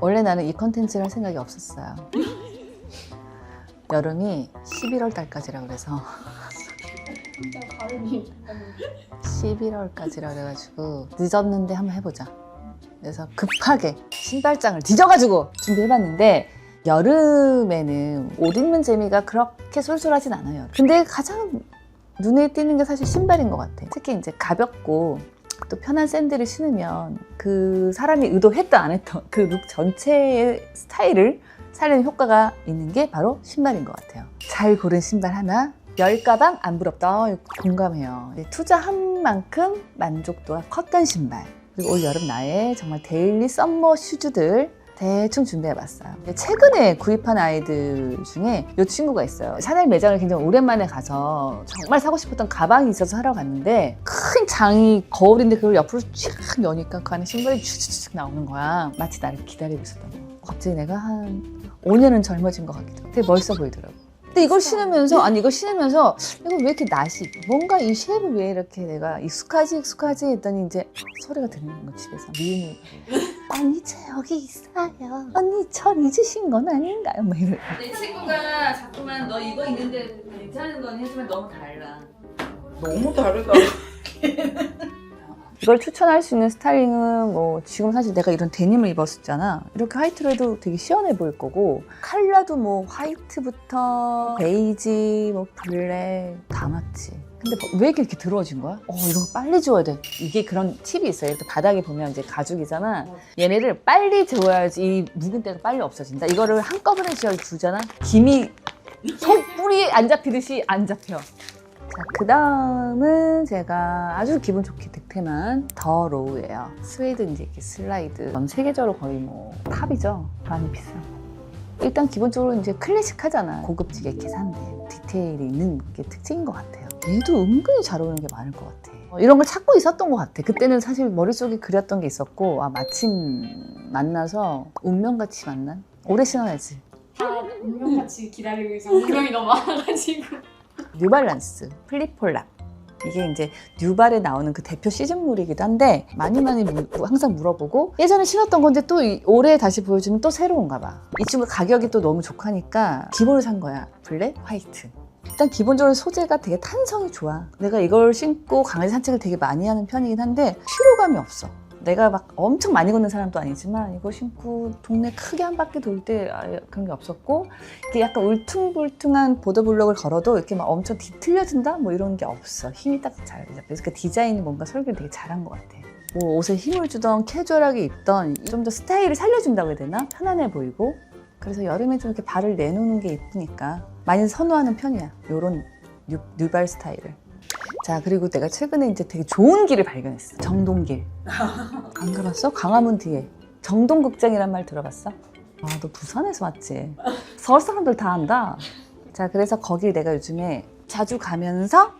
원래 나는 이 컨텐츠를 할 생각이 없었어요. 여름이 11월 달까지라 그래서 진짜 발음이 11월까지라 그래가지고 늦었는데 한번 해보자. 그래서 급하게 신발장을 뒤져가지고 준비해봤는데 여름에는 옷 입는 재미가 그렇게 쏠쏠하진 않아요. 근데 가장 눈에 띄는 게 사실 신발인 것 같아. 특히 이제 가볍고 또 편한 샌들을 신으면 그 사람이 의도했다 안 했던 그 룩 전체의 스타일을 살리는 효과가 있는 게 바로 신발인 것 같아요. 잘 고른 신발 하나, 열 가방 안 부럽다. 어, 공감해요. 투자한 만큼 만족도가 컸던 신발. 그리고 올 여름 나의 정말 데일리 썸머 슈즈들 대충 준비해봤어요. 최근에 구입한 아이들 중에 이 친구가 있어요. 샤넬 매장을 굉장히 오랜만에 가서 정말 사고 싶었던 가방이 있어서 사러 갔는데 큰 장이 거울인데 그걸 옆으로 쫙 여니까 그 안에 신발이 쭉쭉쭉 나오는 거야. 마치 나를 기다리고 있었던 거. 갑자기 내가 한 5년은 젊어진 것 같기도 하고 되게 멋있어 보이더라고. 근데 이걸 신으면서 아니 이걸 신으면서 이거 왜 이렇게 낯이 뭔가 이 쉐입이 왜 이렇게 내가 익숙하지 익숙하지 했더니 이제 소리가 들리는 거 집에서 미음이 언니 저 여기 있어요 언니 저 잊으신 건 아닌가요? 막 이래 내 친구가 자꾸만 너 이거 있는데 괜찮은 건 해주면 너무 달라. 너무 다르다. 이걸 추천할 수 있는 스타일링은 뭐 지금 사실 내가 이런 데님을 입었었잖아 이렇게 화이트로 해도 되게 시원해 보일 거고 컬러도 뭐 화이트부터 베이지 뭐 블랙 다 맞지 근데 뭐왜 이렇게 들어워진 거야? 어 이런 거 빨리 지워야 돼 이게 그런 팁이 있어요 이렇게 바닥에 보면 이제 가죽이잖아 얘네를 빨리 지워야지 이 묵은 때가 빨리 없어진다 이거를 한꺼번에 지워 두잖아 김이 속 뿌리에 안 잡히듯이 안 잡혀 자, 그 다음은 제가 아주 기분 좋게 득템한 더 로우예요. 스웨이드 이제 이렇게 슬라이드. 전 세계적으로 거의 뭐 탑이죠. 많이 비싸. 일단 기본적으로 이제 클래식하잖아. 고급지게 이렇게 산데 디테일이 있는 게 특징인 것 같아요. 얘도 은근히 잘 어울리는 게 많을 것 같아. 어, 이런 걸 찾고 있었던 것 같아. 그때는 사실 머릿속에 그렸던 게 있었고, 아, 마침 만나서 운명같이 만난? 오래 신어야지. 다 운명같이 기다리고 있어. 운명이 너무 많아가지고. 뉴발란스 플립폴락 이게 이제 뉴발에 나오는 그 대표 시즌물이기도 한데 많이 많이 물- 항상 물어보고 예전에 신었던 건데 또 이- 올해 다시 보여주면 또 새로운가 봐. 이 친구 가격이 또 너무 좋하니까 기본을 산 거야. 블랙, 화이트. 일단 기본적으로 소재가 되게 탄성이 좋아. 내가 이걸 신고 강아지 산책을 되게 많이 하는 편이긴 한데 피로감이 없어. 내가 막 엄청 많이 걷는 사람도 아니지만 이거 신고 동네 크게 한 바퀴 돌 때 그런 게 없었고 이게 약간 울퉁불퉁한 보도블록을 걸어도 이렇게 막 엄청 뒤틀려진다? 뭐 이런 게 없어. 힘이 딱 잘 잡혀 그래서 그 디자인이 뭔가 설계를 되게 잘한 것 같아. 뭐 옷에 힘을 주던 캐주얼하게 입던 좀 더 스타일을 살려준다고 해야 되나? 편안해 보이고 그래서 여름에 좀 이렇게 발을 내놓는 게 예쁘니까 많이 선호하는 편이야 요런 뉴, 뉴발 스타일을 자 그리고 내가 최근에 이제 되게 좋은 길을 발견했어 정동길 안 가봤어? 광화문 뒤에 정동극장이란 말 들어봤어? 아, 너 부산에서 왔지? 서울 사람들 다 안다. 자, 그래서 거길 내가 요즘에 자주 가면서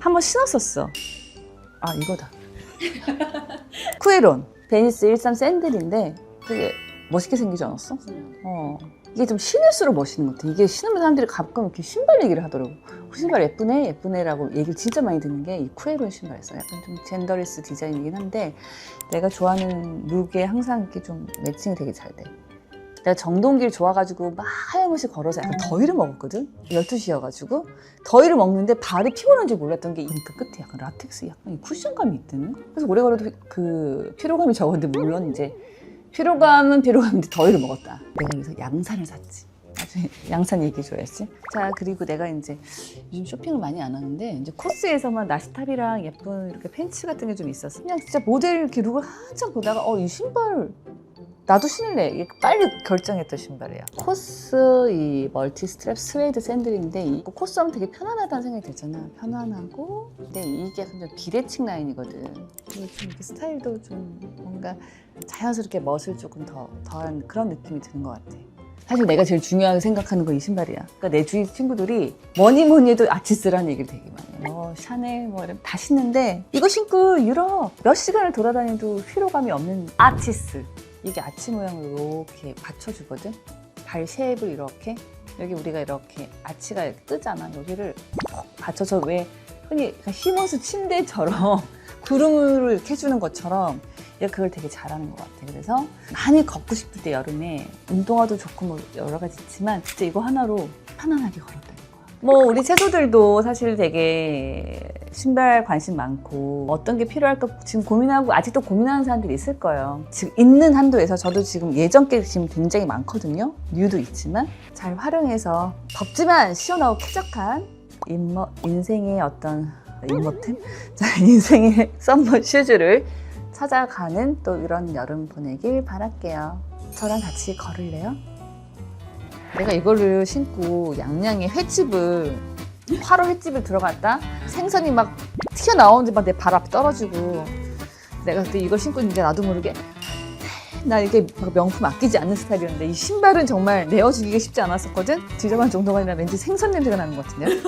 한번 신었었어. 아, 이거다. 쿠에론. 베니스 13 샌들인데 되게 멋있게 생기지 않았어? 어. 이게 좀 신을수록 멋있는 것 같아. 이게 신으면 사람들이 가끔 이렇게 신발 얘기를 하더라고. 그 신발 예쁘네, 예쁘네라고 얘기를 진짜 많이 듣는 게 이 쿠에론 신발이었어. 약간 좀 젠더리스 디자인이긴 한데 내가 좋아하는 룩에 항상 이렇게 좀 매칭이 되게 잘 돼. 내가 정동길 좋아가지고 막 하염없이 걸어서 약간 더위를 먹었거든? 12시여가지고. 더위를 먹는데 발이 피곤한지 몰랐던 게이그 끝에 약간 라텍스 약간 이 쿠션감이 있더니. 그래서 오래 걸어도 그 피로감이 적었는데 물론 이제 피로감은 피로감인데 더위를 먹었다. 내가 그래서 양산을 샀지. 나중에 양산 얘기해줘야지. 자, 그리고 내가 이제 요즘 쇼핑을 많이 안 하는데 이제 코스에서만 나시탑이랑 예쁜 이렇게 팬츠 같은 게 좀 있었어. 그냥 진짜 모델 이렇게 룩을 한참 보다가 어, 이 신발 나도 신을래. 빨리 결정했던 신발이야. 코스 이 멀티 스트랩 스웨이드 샌들인데 이 코스 하면 되게 편안하다는 생각이 들잖아. 편안하고 근데 이게 좀 비대칭 라인이거든. 그리고 좀 이렇게 스타일도 좀 뭔가 자연스럽게 멋을 조금 더 더한 그런 느낌이 드는 것 같아. 사실 내가 제일 중요하게 생각하는 건 이 신발이야. 그러니까 내 주위 친구들이 뭐니 뭐니 해도 아치스라는 얘기를 되게 많이 해. 뭐 샤넬 뭐 이런 다 신는데 이거 신고 유럽 몇 시간을 돌아다녀도 피로감이 없는 아치스. 이게 아치 모양으로 이렇게 받쳐주거든. 발 쉐입을 이렇게 여기 우리가 이렇게 아치가 이렇게 뜨잖아. 여기를 콕 받쳐서 왜 흔히 그냥 히머스 침대처럼 구름을 이렇게 해주는 것처럼 그걸 되게 잘하는 것 같아. 그래서 많이 걷고 싶을 때 여름에 운동화도 좋고 뭐 여러 가지 있지만 진짜 이거 하나로 편안하게 걸었다는 거야. 뭐 우리 채소들도 사실 되게 신발 관심 많고 어떤 게 필요할까 지금 고민하고 아직도 고민하는 사람들이 있을 거예요. 지금 있는 한도에서 저도 지금 예전 게 지금 굉장히 많거든요. 뉴도 있지만 잘 활용해서 덥지만 시원하고 쾌적한 인머, 인생의 어떤 인머템? 자, 인생의 썸머 슈즈를 찾아가는 또 이런 여름 보내길 바랄게요. 저랑 같이 걸을래요? 내가 이거를 신고 양양의 횟집을 8월 횟집을 들어갔다 생선이 막 튀어나오는데 막 내 발 앞에 떨어지고 내가 그때 이걸 신고 있는데 나도 모르게 나 이게 막 명품 아끼지 않는 스타일이었는데 이 신발은 정말 내어주기가 쉽지 않았었거든 뒤져만 정도가 아니라 왠지 생선 냄새가 나는 것 같은데